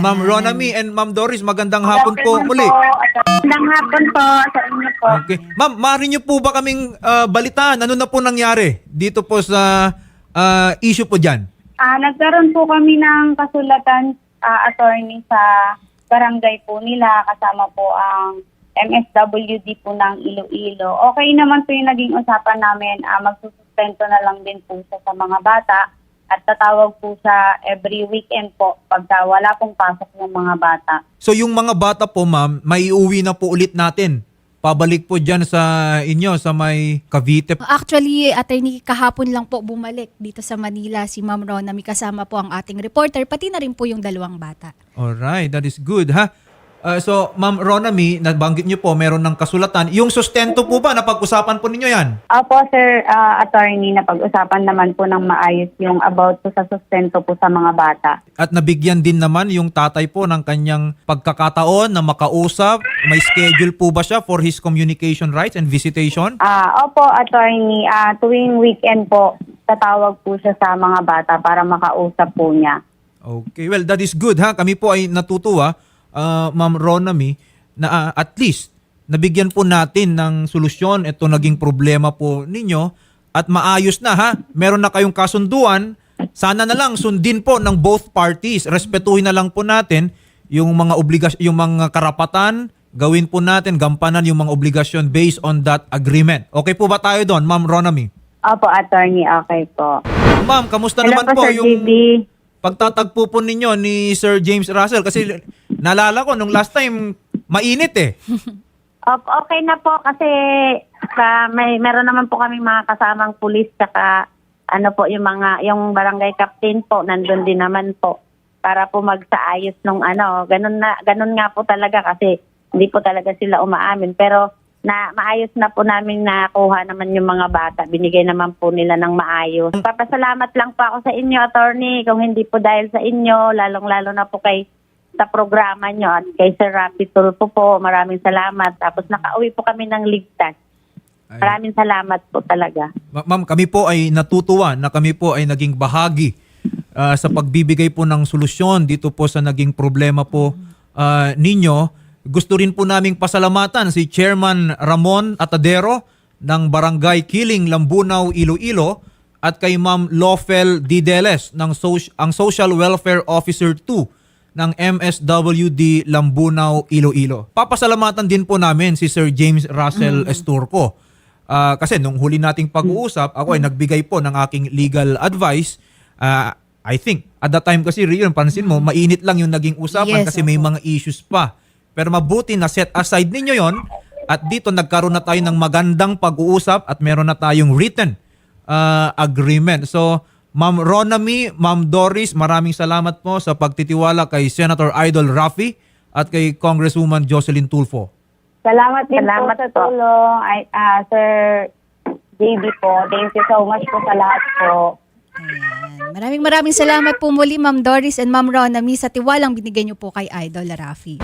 Ma'am Ronami and Ma'am Doris, magandang hapon po muli. Magandang hapon po sa inyo po. Okay. Ma'am, maaari niyo po ba kaming ah, balitaan? Ano na po nangyari dito po sa ah, issue po dyan? Ah, nagkaroon po kami ng kasulatan ah, attorney sa barangay po nila kasama po ang MSWD po ng Iloilo. Okay naman po yung naging usapan namin. Ah, magsusustento na lang din po siya sa mga bata at tatawag po siya every weekend po pagka wala pong pasok ng mga bata. So yung mga bata po ma'am, maiuwi na po ulit natin. Pabalik po dyan sa inyo, sa may Cavite. Actually, attorney, kahapon lang po bumalik dito sa Manila si Ma'am Rona. May kasama po ang ating reporter, pati na rin po yung dalawang bata. Alright, that is good ha. Ah, so, Ma'am Ronami, nabanggit niyo po, meron ng kasulatan. Yung sustento po ba, napag-usapan po ninyo yan? Opo, sir, ah, attorney, na pag-usapan naman po ng maayos yung about po sa sustento po sa mga bata. At nabigyan din naman yung tatay po ng kanyang pagkakataon na makausap. May schedule po ba siya for his communication rights and visitation? Ah, opo, attorney, ah, tuwing weekend po, tatawag po siya sa mga bata para makausap po niya. Okay, well, that is good ha. Kami po ay natutuwa, uh, Ma'am Ronami, na ah, at least nabigyan po natin ng solusyon ito naging problema po ninyo at maayos na ha. Meron na kayong kasunduan. Sana na lang sundin po ng both parties. Respetuhin na lang po natin yung mga obligas yung mga karapatan, gawin po natin gampanan yung mga obligasyon based on that agreement. Okay po ba tayo doon, Ma'am Ronami? Opo, attorney, okay po. Ma'am, kamusta Hello naman po, po yung JB. pagtatagpo po ninyo ni Sir James Russell kasi naalala ko nung last time mainit eh. Op, okay na po kasi sa may meron naman po kami mga kasamang pulis saka ano po yung mga yung barangay captain po nandun din naman po para po magsaayos nung ano ganun na ganun nga po talaga kasi hindi po talaga sila umaamin pero na maayos na po namin nakuha naman yung mga bata binigay naman po nila ng maayos papasalamat lang po ako sa inyo attorney kung hindi po dahil sa inyo lalong lalo na po kay sa programa nyo at kay Sir Rapi Tulfo po. Maraming salamat. Tapos nakauwi po kami ng ligtas. Ay. Maraming salamat po talaga. Ma- Ma'am, kami po ay natutuwa na kami po ay naging bahagi ah, sa pagbibigay po ng solusyon dito po sa naging problema po ah, ninyo. Gusto rin po naming pasalamatan si Chairman Ramon Atadero ng Barangay Kiling, Lambunaw, Iloilo at kay Ma'am Lofel Dideles ng Soc- ang Social Welfare Officer 2 ng MSWD Lambunaw, Iloilo. Papasalamatan din po namin si Sir James Russell Esturco. Ah, kasi nung huli nating pag-uusap, ako ay nagbigay po ng aking legal advice. Ah, I think, at that time kasi, Rion, pansin mo, mainit lang yung naging usapan Yes, kasi may mga issues pa. Pero mabuti na set aside ninyo yon at dito nagkaroon na tayo ng magandang pag-uusap at meron na tayong written uh, agreement. So, Ma'am Ronami, Ma'am Doris, maraming salamat po sa pagtitiwala kay Senator Idol Rafi at kay Congresswoman Jocelyn Tulfo. Salamat din Salamat po sa tulong, ay, ah, Sir JB po. Thank you so much po sa lahat po. Ayan. Maraming maraming salamat po muli Ma'am Doris and Ma'am Rona Mi sa tiwalang binigay niyo po kay Idol Rafi.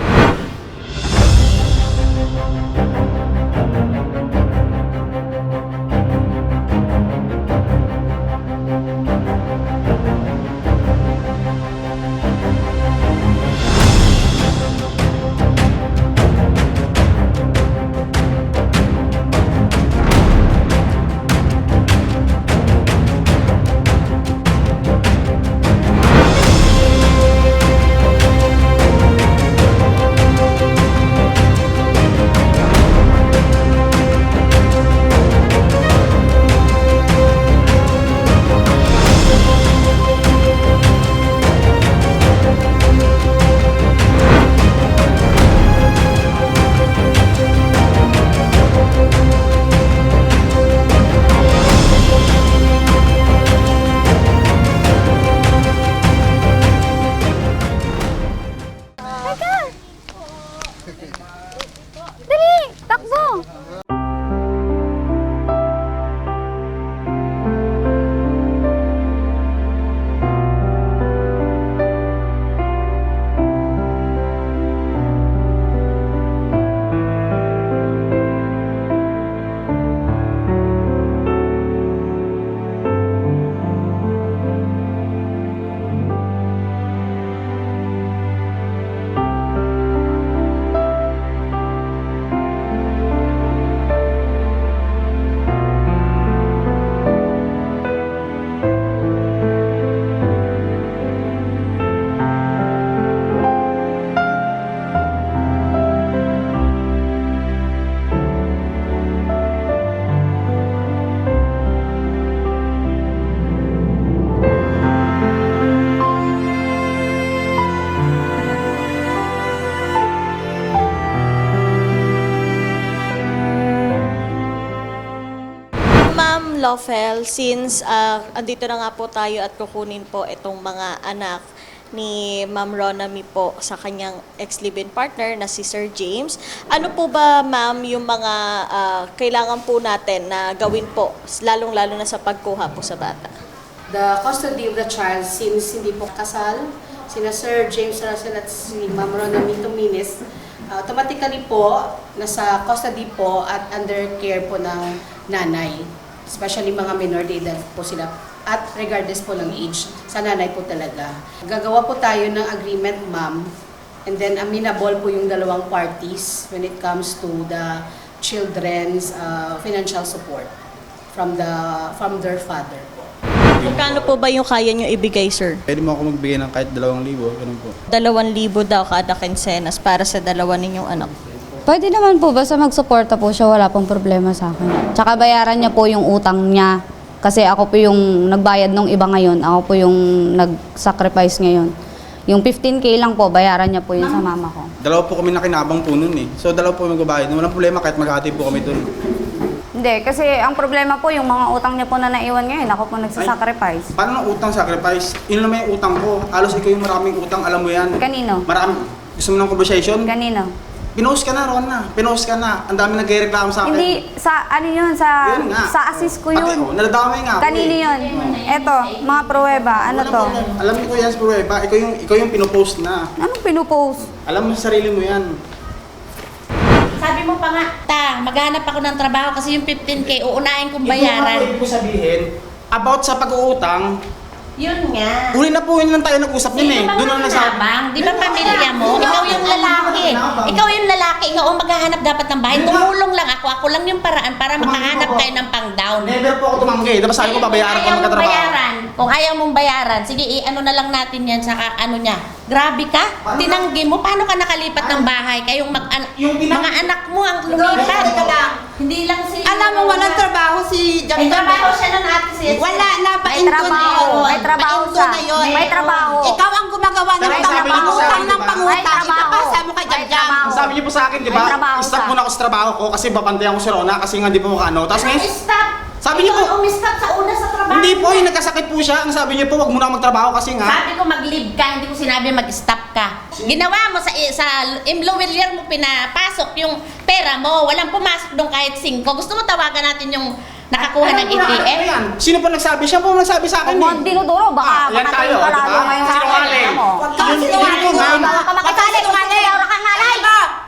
Lofel, since ah, andito na nga po tayo at kukunin po itong mga anak ni Ma'am Ronami po sa kanyang ex-live-in partner na si Sir James. Ano po ba, ma'am, yung mga ah, kailangan po natin na gawin po, lalong-lalo na sa pagkuha po sa bata? The custody of the child since hindi po kasal, sina Sir James Russell at si Ma'am Rona Mito Minis, automatically po, nasa custody po at under care po ng nanay. Especially mga minor de edad po sila at regardless po ng age, sa nanay po talaga. Gagawa po tayo ng agreement, ma'am, and then amenable po yung dalawang parties when it comes to the children's uh, financial support from the from their father po. Magkano po ba yung kaya nyo ibigay, sir? Pwede mo ako magbigay ng kahit dalawang libo, ganun po. Dalawang libo daw kada kinsenas para sa dalawa ninyong anak. Pwede naman po, basta magsuporta po siya, wala pong problema sa akin. Tsaka bayaran niya po yung utang niya. Kasi ako po yung nagbayad nung iba ngayon, ako po yung nag-sacrifice ngayon. Yung 15k lang po, bayaran niya po yun sa mama ko. Dalawa po kami nakinabang po nun eh. So dalawa po magbabayad. Walang problema kahit maghati po kami dun. Hindi, kasi ang problema po, yung mga utang niya po na naiwan ngayon, ako po nagsasacrifice. Paano ng utang sacrifice? Yun naman yung utang ko. Alos ikaw yung maraming utang, alam mo yan. Kanino? Marami. Gusto mo ng conversation? Kanino? Pinost ka na, Ron na. Pinost ka na. Ang dami nagre-reklamo sa akin. Hindi, sa ano yun, sa, Yun nga. sa assist ko Pati yun. ako, nadadamay nga ako Kanino eh. yun? Eto, mga pruweba, ano to? problema. Alam ko yan sa pruweba. Ikaw yung, ikaw yung pinopost na. Anong pinupost? Alam mo sa sarili mo yan. Sabi mo pa nga, ta, maghanap ako ng trabaho kasi yung 15k, uunahin kong Ito nga bayaran. pwede ko sabihin about sa pag-uutang. Yun nga. Uli na po yun lang tayo nag-usap yun eh. Sino ba Doon na nagsabi. nabang? Di ba pamilya mo? Ikaw yung lalaki. Ikaw yung lalaki. Ikaw ang maghahanap dapat ng bahay. Tumulong lang ako. Ako lang yung paraan para makahanap kayo ng pang-down. Never po ako tumanggi. Diba sabi ko babayaran ko ayaw mong magkatrabaho. bayaran, kung ayaw mong bayaran, sige, i-ano na lang natin yan sa ano niya. Grabe ka. Tinanggi mo. Paano ka nakalipat ng bahay? Kayong mag an- mga anak mo ang lumipat. Hindi lang si... Alam mo, walang trabaho si May trabaho siya nun ate si Wala na, May painto na trabaho, yun. may trabaho Painto siya. na yun. May trabaho. Ikaw ang gumagawa ng pang- sabi niyo po sa pangutang akin, ng diba? pangutang. May trabaho. Ipapasa mo kay May trabaho. Ang sabi niyo po sa akin, di ba? Trabaho Stop siya. muna ako sa trabaho ko kasi babantayan ko si Rona kasi nga di po makano. Tapos ngayon, Stop! Sabi niyo po- umistop sa una sa trabaho. hindi po, yung nagkasakit po siya. Ang sabi niyo po, wag muna magtrabaho kasi nga. Sabi ko mag-leave ka, hindi ko sinabi mag-stop ka. Ginawa mo sa sa employer mo pinapasok yung pera mo. Walang pumasok doon kahit 5. Gusto mo tawagan natin yung nakakuha ng Ano ATM? yan? Sino po nagsabi? Siya po ang nagsabi sa akin Kung mo eh. dinuduro, baka Ah, yan tayo, tayo di ba? Sinungaling. mo. Huwag kang Yun- sinungaling. yun po, ma'am. Baka ka makasali, sinungaling ka ngalay.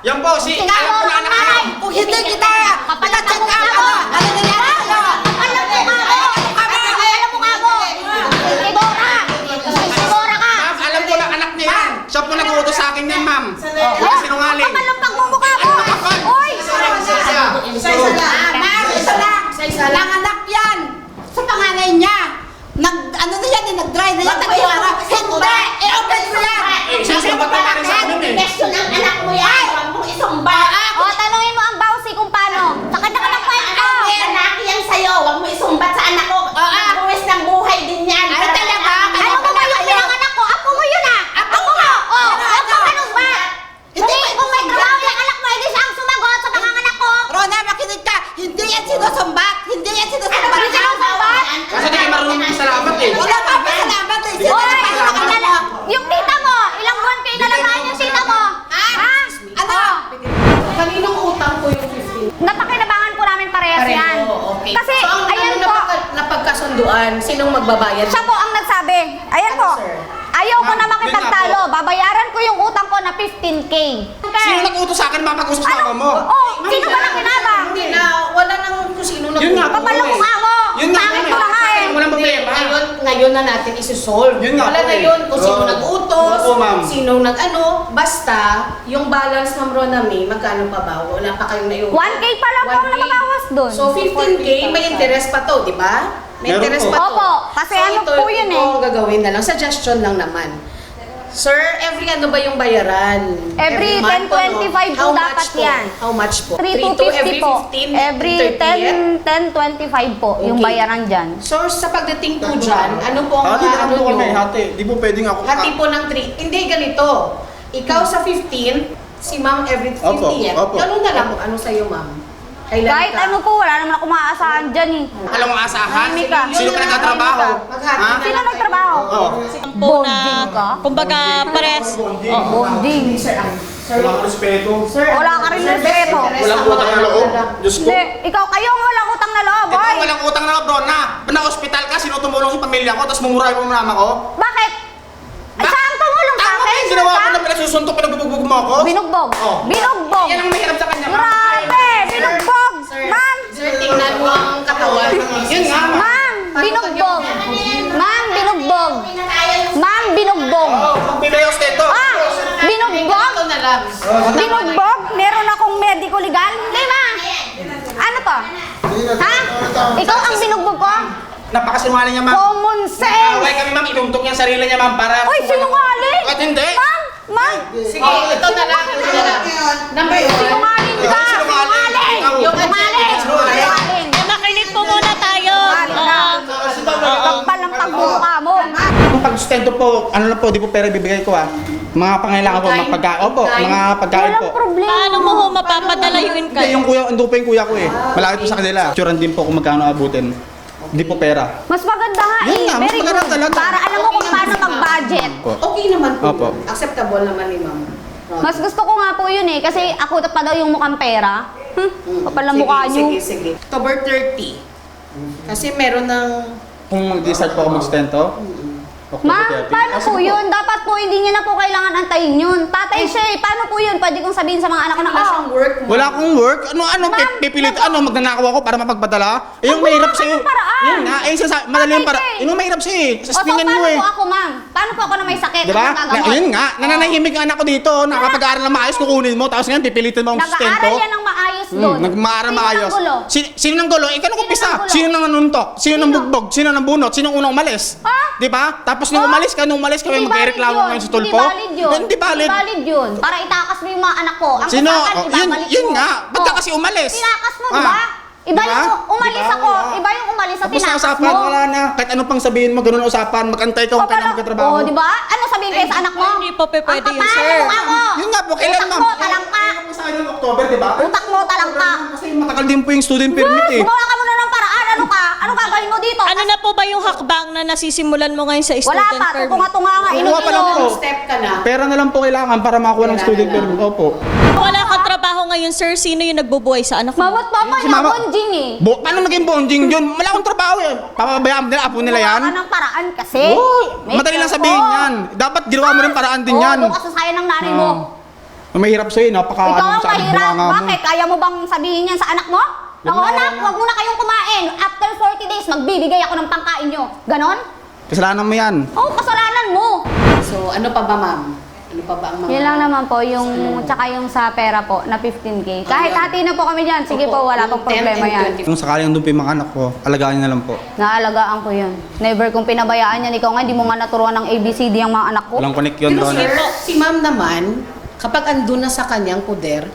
Yan po, si... Mo, Alam ko na anak ko. Kung hindi kita, pinacheck up ako. Ano nangyari sa'yo? Alam mo nga mo! Alam mo nga mo! Sigora! Sigora ka! Ma'am, alam ko lang anak niya yan. Siya po nag-uutos sa akin yan, ma'am. Huwag sinungaling. Kapal ang pagmumukha mo! Uy! Siya. Isa lang, ma'am, isa lang. Isa lang anak yan. Sa panganay niya. Nag, ano na yan, eh, nag-dry na yan, nag-iara. Hindi, i-open mo yan. Eh, sasumbat na rin sa amin eh. Question ng anak mo yan. Huwag mong isumba. O, tanungin mo ang bawsi kung paano. Sa kanya ka ng kwento! Lalaki yan sa'yo. Huwag mo isumbat sa anak ko. Buwis ng buhay din yan. Ay, talaga? Ano mo ba yung pinanganak ko? Apo mo yun ah! Apo mo! O, huwag ka ganun ba? Hindi, kung may trabaho yung anak mo, hindi siya ang sumagot sa panganganak ko! Rona, makinig ka. Hindi yan sinusumbat. Hindi yan sinusumbat. Ano ba sinusumbat? Kasi di kayo marunong salamat eh. Wala pa pa salamat eh. Sino Oy! na pa yung Inala, yung tita mo! Ilang buwan kayo inalagaan yung tita mo? Ha? Ano? Kaninong utang po yung 15? Napakinabangan po namin parehas yan. okay. Kasi, so, ang ayan ano po, napag- napagkasunduan, sinong magbabayad? siya po ang nagsabi. Ayan Ano, po. sir? Ayaw ko Ma'am, na yun makipagtalo. nga po. Babayaran ko yung utang ko na 15K. Nag-uutos sa akin mapag-usap sa Ano? ako mo? Oh, sino ba na kinabang? Hindi na, wala nang kung sino nag Yun nga ang mukha mo. Yun nga Pangit na nga eh. Walang problema. Ngayon, ngayon na natin isi-solve. Yun nga Wala na eh. yun kung sino Oo. nag-utos, sino nag-ano. Basta, yung balance ng Ronami, magkano pa ba? Wala pa kayong naiutos. 1K pa lang po ang 1K. nababawas dun. So, 15K, may interest pa to, di ba? May Meron interest po. pa to. Opo, kasi ano ito, po yun ito eh. ang gagawin na lang. Suggestion lang naman. Sir, every ano ba yung bayaran? Every month po, 10.25 po How much dapat po? yan. How much po? 3 to to 50 every po. 15, Every 30th? 10, 10, 25 po yung Okay. bayaran dyan. So, sa pagdating po dyan, ano po ang Hati ano po kami, nyo? hati. Di po pwedeng ako. Hati po ng 3. Hindi, ganito. Ikaw sa 15, si ma'am every 50 Opo, yan. opo. Ganun na lang. Ano sa'yo, ma'am? Kailan Kahit ka? ano po, wala naman ako maaasahan dyan eh. Alam mo asahan? Tahimik ka. Sino ka nagtatrabaho? Ha? Sino nagtrabaho? Oo. Po na, Bonding ka? kumbaga, pares. Bonding. Walang respeto. Wala ka rin respeto. Walang utang na loob. Diyos ko. Hindi, ikaw kayo ang walang utang na loob, Ikaw boy. walang utang na loob, bro, na. Na-hospital ka, sino tumulong sa pamilya ko, tapos mumurahin mo mama ko? Bakit? Ay, saan tumulong sa Tama ba yung ginawa ko na pinasusuntok, pinagbubugbog mo ako? Binugbog. Oh. Binugbog. Yan ang mahirap sa kanya. ma'am. Grabe! Binugbog! Ma'am! Sir, tingnan mo ang katawan. Yun nga, ma'am. Ma'am! Binugbog! Ma'am, binugbog! Ma'am, binugbog! Ako dito. Ah! Binugbog? Ito na lang. Binugbog? Meron akong medico legal? Hindi, ma! Ano to? Ha? Ikaw ang binugbog ko? Napakasinungaling niya, ma'am. Common sense! Away kami, ma'am. Inuntok niya ang sarili niya, ma'am, para... Uy, sinungaling! Bakit hindi? Ma'am! Ma'am! Sige, ito na lang. Ito na lang. Number Yung pag-sustento po, ano lang po, di po pera bibigay ko ah. Mga pangailangan po, mga pagkain. Opo, mga pagkain po. Walang problema. Paano mo ho mapapadala yung Hindi, income? yung kuya, ando pa yung kuya ko eh. Malapit po sa kanila. Turan din po kung magkano abutin. Hindi po pera. Mas maganda nga Yun eh. nga, mas Very maganda good. talaga. Para alam mo kung paano mag-budget. Po. Okay naman po. Opo. Acceptable naman ni ma'am. Mas gusto ko nga po yun eh. Kasi ako pa daw yung mukhang pera. Hmm, kapal ng mukha nyo. Sige, sige. October 30. Kasi meron ng... Kung mag-decide po ako mag-sustento, October Ma'am, 30. paano Ah, po yun? Dapat po hindi niya na po kailangan antayin yun. Tatay siya eh. Paano po yun? Pwede kong sabihin sa mga anak ko na, Wala oh, siyang work mo. Wala akong work. Ano, ano, Ma'am, pi- pipilit, ano, magnanakaw ako para mapagpadala? Eh, yung Wala mahirap ka sa'yo. paraan. Yun nga, eh, sasa, madali yung para. Eh. Yun yung mahirap sa'yo eh. o so Saspingan paano mo eh. po ako, ma'am? Paano po ako na may sakit? Di ba? Ano Na, gagamot? yun nga, nananahimik ang anak ko dito, nakapag-aaral na maayos, kukunin mo, tapos ngayon pipilitin mo ang sustento. Nag-aaral yan ng maayos doon. Hmm, nagmaaral Sino maayos. ang gulo? Sino, sino nang gulo? Ikaw nang Sino kumpisa. nang gulo? Sino nang nanuntok? Sino nang bugbog? Sino nang bunot? Sino ang unang umalis? Ha? Di ba? Tapos nung Ha? umalis ka, nung umalis ka, may Hindi magreklamo valid ngayon sa yun. tulpo? Hindi valid yun. Hindi valid. Hindi valid yun. Para itakas mo yung mga anak ko. Ang Sino? usapan, Oh, yun, ibabalik yun mo. nga. Ba't ka Oh. kasi umalis? Tinakas mo, Ah. di ba? Iba Di ba? yung umalis Di ba? ako. Wala. Iba yung umalis sa Tapos na tinakas usapan, mo. wala na. Kahit ano pang sabihin mo, ganun ang usapan. Magantay ka kung O, kailan pala- magkatrabaho. O, di ba? Ano sabihin kayo sa anak mo? Hindi po pe- pwede Ang yun, kapal sir. ng mukha mo. Yun nga po, kailan Utak ma'am? mo, talangka. Kailan sa akin ng October, di ba? Utak mo, talangka. Kasi matagal din po yung student permit eh. Gumawa ka. Ano ka? Ano gagawin mo dito? Ano na po ba yung hakbang na nasisimulan mo ngayon sa Wala student pa. permit? Tunga-tunga nga. Kukuha pa lang po. Ino-ino. Step ka na. Pera na lang po kailangan para makakuha ng student permit. Opo. Wala kang trabaho ngayon, sir. Sino yung nagbubuhay sa anak mo? Mama't papa Si mama- bonjing eh. Bo, paano naging bonding yun? Wala akong trabaho eh. Papabayaan nila, apo nila yan. Gumawa ka ng paraan kasi. Uy, May madali lang careful. sabihin yan. Dapat ginawa mo rin paraan din Oo, yan. doon ka sa saya ng nanay mo. Ah. Mahirap sa'yo, napaka Ikaw ano, ang sa mahirap. Bakit? Kaya mo bang sabihin yan sa anak mo? Ako, na, anak, wag muna kayong kumain. After 40 days, magbibigay ako ng pangkain nyo. Ganon? Kasalanan mo yan. Oo, kasalanan mo. So, ano pa ba ma'am? Ano pa ba ang mga... Yun lang naman po, yung, tsaka yung sa pera po, na 15K. Kahit Ayan. hati na po kami dyan, sige po, Opo, wala yung pong 10 problema and yan. 20. Kung sakaling doon pa yung mga anak ko, alagaan niyo na lang po. Naalagaan ko yun. Never kong pinabayaan yan. Ikaw nga, hindi mo nga naturuan ng ABCD ang mga anak ko. Walang connect yun Pero doon. sir, si ma'am naman, kapag andun na sa kanyang poder,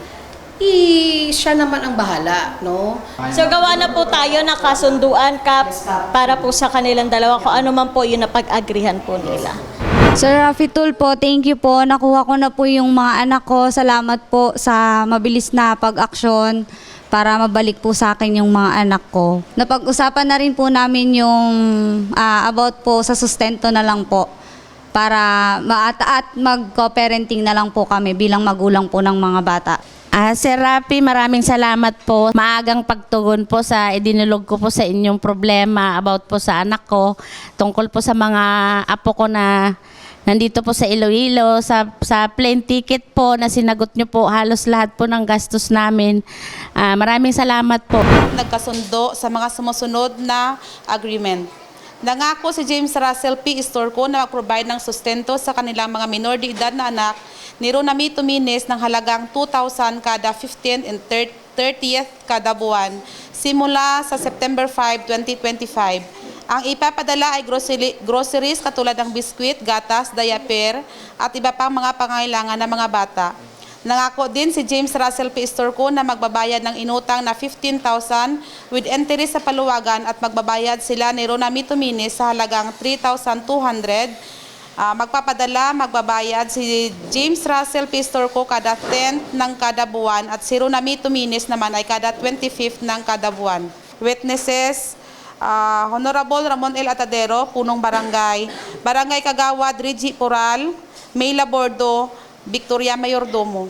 i siya naman ang bahala, no? So gawa na po tayo ng kasunduan kap para po sa kanilang dalawa kung ano man po yung napag-agrihan po nila. Sir Rafi Tul po, thank you po. Nakuha ko na po yung mga anak ko. Salamat po sa mabilis na pag-aksyon para mabalik po sa akin yung mga anak ko. Napag-usapan na rin po namin yung ah, about po sa sustento na lang po para maat at mag-co-parenting na lang po kami bilang magulang po ng mga bata. Ah, Sir Rapi, maraming salamat po. Maagang pagtugon po sa idinulog ko po sa inyong problema about po sa anak ko, tungkol po sa mga apo ko na nandito po sa Iloilo, sa, sa plane ticket po na sinagot nyo po halos lahat po ng gastos namin. Ah, maraming salamat po. nagkasundo sa mga sumusunod na agreement. Nangako si James Russell P. Istorco na mag-provide ng sustento sa kanilang mga minor de edad na anak ni Ronamito Mines ng halagang 2,000 kada 15th and 30th kada buwan simula sa September 5, 2025. Ang ipapadala ay groceries katulad ng biskwit, gatas, diaper at iba pang mga pangailangan ng mga bata. Nangako din si James Russell P. Istorco na magbabayad ng inutang na 15,000 with interest sa paluwagan at magbabayad sila ni Ronamito Mines sa halagang 3,200 Ah, magpapadala, magbabayad si James Russell Pistor ko kada 10th ng kada buwan at si Runami Tumines naman ay kada 25th ng kada buwan. Witnesses, ah, Honorable Ramon L. Atadero, Punong Barangay, Barangay Kagawad, Rigi Coral, Mayla Bordo, Victoria Mayordomo.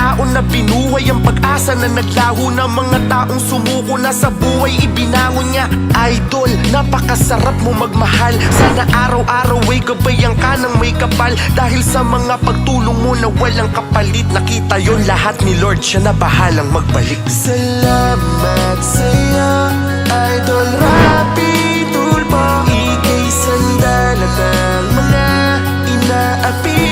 tao na binuhay ang pag-asa na naglaho na Mga taong sumuko na sa buhay ibinangon niya Idol, napakasarap mo magmahal. Sana araw-araw ay gabayan ka ng may kapal. Dahil sa mga pagtulong mo na walang kapalit Nakita yon lahat ni Lord, siya na bahalang magbalik. Salamat sa'yo, Idol Rapi Tulpo. Ika'y sandala ng mga inaapi